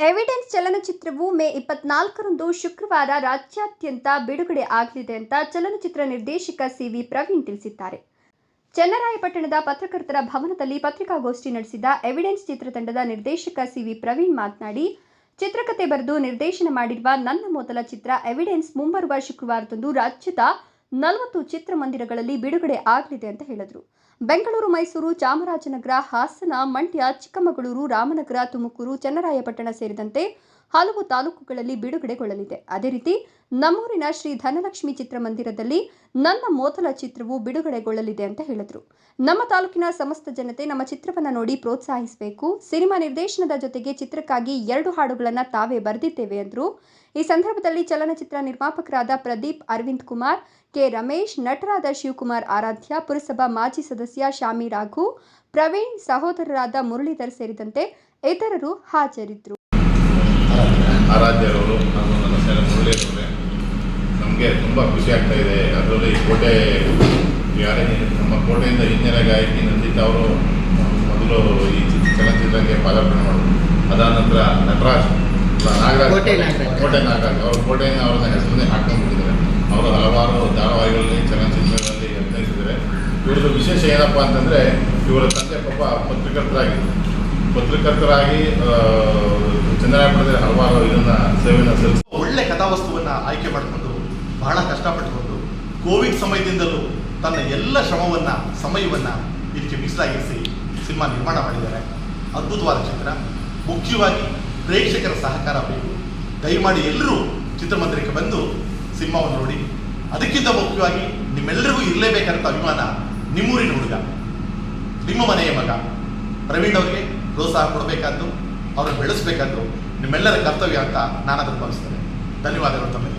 Evidence ಚಲನಚಿತ್ರವು ಮೇ ಇಪ್ಪತ್ನಾಲ್ಕರಂದು ಶುಕ್ರವಾರ ರಾಜ್ಯಾದ್ಯಂತ ಬಿಡುಗಡೆ ಆಗಲಿದೆ ಅಂತ ಚಲನಚಿತ್ರ ನಿರ್ದೇಶಕ ಸಿ ವಿ ಪ್ರವೀಣ್ ತಿಳಿಸಿದ್ದಾರೆ. ಚನ್ನರಾಯಪಟ್ಟಣದ ಪತ್ರಕರ್ತರ ಭವನದಲ್ಲಿ ಪತ್ರಿಕಾಗೋಷ್ಠಿ ನಡೆಸಿದ ಎವಿಡೆನ್ಸ್ ಚಿತ್ರತಂಡದ ನಿರ್ದೇಶಕ ಸಿ ವಿ ಪ್ರವೀಣ್ ಮಾತನಾಡಿ ಚಿತ್ರಕಥೆ ಬರೆದು ನಿರ್ದೇಶನ ಮಾಡಿರುವ ನನ್ನ ಮೊದಲ ಚಿತ್ರ ಎವಿಡೆನ್ಸ್ ಮುಂಬರುವ ಶುಕ್ರವಾರದಂದು ರಾಜ್ಯದ ನಲವತ್ತು ಚಿತ್ರಮಂದಿರಗಳಲ್ಲಿ ಬಿಡುಗಡೆ ಆಗಲಿದೆ ಅಂತ ಹೇಳಿದರು. ಬೆಂಗಳೂರು, ಮೈಸೂರು, ಚಾಮರಾಜನಗರ, ಹಾಸನ, ಮಂಡ್ಯ, ಚಿಕ್ಕಮಗಳೂರು, ರಾಮನಗರ, ತುಮಕೂರು, ಚನ್ನರಾಯಪಟ್ಟಣ ಸೇರಿದಂತೆ ಹಲವು ತಾಲೂಕುಗಳಲ್ಲಿ ಬಿಡುಗಡೆಗೊಳ್ಳಲಿದೆ. ಅದೇ ರೀತಿ ನಮ್ಮೂರಿನ ಶ್ರೀ ಧನಲಕ್ಷ್ಮಿ ಚಿತ್ರಮಂದಿರದಲ್ಲಿ ನನ್ನ ಮೊದಲ ಚಿತ್ರವು ಬಿಡುಗಡೆಗೊಳ್ಳಲಿದೆ ಅಂತ ಹೇಳಿದರು. ನಮ್ಮ ತಾಲೂಕಿನ ಸಮಸ್ತ ಜನತೆ ನಮ್ಮ ಚಿತ್ರವನ್ನು ನೋಡಿ ಪ್ರೋತ್ಸಾಹಿಸಬೇಕು. ಸಿನಿಮಾ ನಿರ್ದೇಶನದ ಜೊತೆಗೆ ಚಿತ್ರಕ್ಕಾಗಿ ಎರಡು ಹಾಡುಗಳನ್ನು ತಾವೇ ಬರೆದಿದ್ದೇವೆ ಎಂದರು ಈ ಸಂದರ್ಭದಲ್ಲಿ ಚಲನಚಿತ್ರ ನಿರ್ಮಾಪಕರಾದ ಪ್ರದೀಪ್ ಅರವಿಂದ್ ಕುಮಾರ್, ಕೆ ರಮೇಶ್, ನಟರಾದ ಶಿವಕುಮಾರ್ ಆರಾಧ್ಯ, ಪುರಸಭಾ ಮಾಜಿ ಸದಸ್ಯ ಶಾಮಿ ರಾಘು, ಪ್ರವೀಣ್ ಸಹೋದರರಾದ ಮುರಳೀಧರ್ ಸೇರಿದಂತೆ ಇತರರು ಹಾಜರಿದ್ದರು ಆರಾಧ್ಯರವರು ಹಾಗೂ ನನ್ನ ಸ್ನೇಹಿತ ಮುರಳಿಯವರೇ ನಮಗೆ ತುಂಬ ಖುಷಿ ಆಗ್ತಾ ಇದೆ. ಅದರಲ್ಲಿ ಈ ಕೋಟೆ ಯಾರೇ ನಮ್ಮ ಕೋಟೆಯಿಂದ ಹಿಂದಿನ ಗಾಯಕಿ ನಂದಿತಾ ಅವರು ಮೊದಲು ಈ ಚಿತ್ರ- ಚಲನಚಿತ್ರಕ್ಕೆ ಪಾದಾರ್ಪಣೆ ಮಾಡಿದ್ರು. ಅದಾದ ನಂತರ ನಟರಾಜ್ ಅಲ್ಲ, ನಾಗರಾಜ್ ಕೋಟೆ ನಾಗರಾಜ್. ಕೋಟೆ ನಾಗರಾಜ್. ಅವರು ಕೋಟೆಯಿಂದ ಅವ್ರನ್ನ ಹೆಸರನ್ನೇ ಹಾಕೊಂಡ್ಬಿಟ್ಟಿದ್ದಾರೆ ಅವರು ಹಲವಾರು ಧಾರಾವಾಹಿಗಳಲ್ಲಿ ಚಲನಚಿತ್ರಗಳಲ್ಲಿ ಅಭಿನಯಿಸಿದ್ದಾರೆ. ಇವ್ರದ್ದು ವಿಶೇಷ ಏನಪ್ಪ ಅಂತಂದರೆ ಇವರ ತಂದೆ ಪಾಪ ಪತ್ರಕರ್ತರಾಗಿದ್ದರು ಪತ್ರಕರ್ತರಾಗಿ ಆ, ಚಂದ್ರಾಯಪಟ್ಟಣದಲ್ಲಿ ಹಲವಾರು ಇದನ್ನ ಸೇವೆಯನ್ನು ಸಲ್ಲಿಸಿ. ಒಳ್ಳೆ ಕಥಾವಸ್ತುವನ್ನು ಆಯ್ಕೆ ಮಾಡಿಕೊಂಡು ಬಹಳ ಕಷ್ಟಪಟ್ಟುಕೊಂಡು ಕೋವಿಡ್ ಸಮಯದಿಂದಲೂ ತನ್ನ ಎಲ್ಲ ಶ್ರಮವನ್ನು ಸಮಯವನ್ನು ಇದಕ್ಕೆ ಮೀಸಲಾಗಿರಿಸಿ ಸಿನಿಮಾ ನಿರ್ಮಾಣ ಮಾಡಿದ್ದಾರೆ. ಅದ್ಭುತವಾದ ಚಿತ್ರ. ಮುಖ್ಯವಾಗಿ ಪ್ರೇಕ್ಷಕರ ಸಹಕಾರ ಬೇಕು. ದಯಮಾಡಿ ಎಲ್ಲರೂ ಚಿತ್ರಮಂದಿರಕ್ಕೆ ಬಂದು ಸಿನಿಮಾವನ್ನು ನೋಡಿ. ಅದಕ್ಕಿಂತ ಮುಖ್ಯವಾಗಿ ನಿಮ್ಮೆಲ್ಲರಿಗೂ ಇರಲೇಬೇಕಾದಂಥ ಅಭಿಮಾನ ನಿಮ್ಮೂರಿನ ಹುಡುಗ ನಿಮ್ಮ ಮನೆಯ ಮಗ ಪ್ರವೀಣ್ ಅವರಿಗೆ ಪ್ರೋತ್ಸಾಹ ಕೊಡಬೇಕಾದ್ದು. ಅವ್ರನ್ನ ಬೆಳೆಸಬೇಕಾದ್ರು. ನಿಮ್ಮೆಲ್ಲರ ಕರ್ತವ್ಯ ಅಂತ ನಾನು ಅದನ್ನು ಭಾವಿಸ್ತೇನೆ. ಧನ್ಯವಾದಗಳು ತಮಗೆ